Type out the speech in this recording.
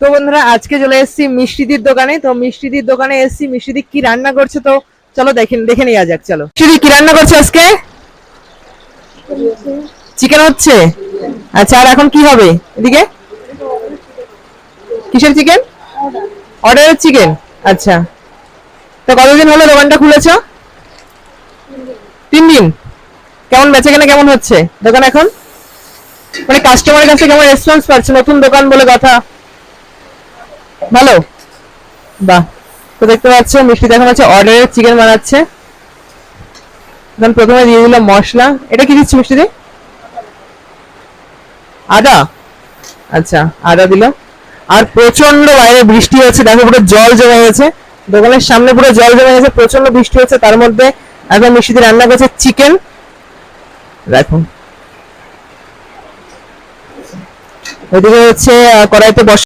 তো বন্ধুরা, আজকে চলে এসেছি মিষ্টিদির দোকানে। তো মিষ্টিদির দোকানে এসেছি। মিষ্টিদি কি রান্না করছে তো চলো দেখেন দেখে নেওয়া যাক, চলো। মিষ্টিদি, কি রান্না করছে আজকে? চিকেন হচ্ছে? আচ্ছা আর এখন কি হবে এদিকে? কিসের চিকেন? অর্ডারের চিকেন। আচ্ছা। তো কতদিন হলো দোকানটা খুলেছ? তিন দিন। কেমন বেচে কেনা কেমন হচ্ছে দোকান এখন? মানে কাস্টমারের কাছে কেমন রেসপন্স পাচ্ছে? নতুন দোকান বলে কথা। ভালো? বাহ, তো দেখতে পাচ্ছ মিষ্টি দেখানো হচ্ছে অর্ডারের চিকেন বানাচ্ছে। এখন প্রথমে দিয়ে দিল মশলা। এটা কি দিচ্ছি মিষ্টি আদা? আচ্ছা আদা দিল আর প্রচণ্ড বাইরে বৃষ্টি হচ্ছে, দেখো পুরো জল জমে গেছে। দোকানের সামনে পুরো জল জমে গেছে প্রচণ্ড বৃষ্টি হচ্ছে, তার মধ্যে এখন মিষ্টিদি রান্না করছে চিকেন দেখো। ওইদিকে হচ্ছে কড়াইতে বসা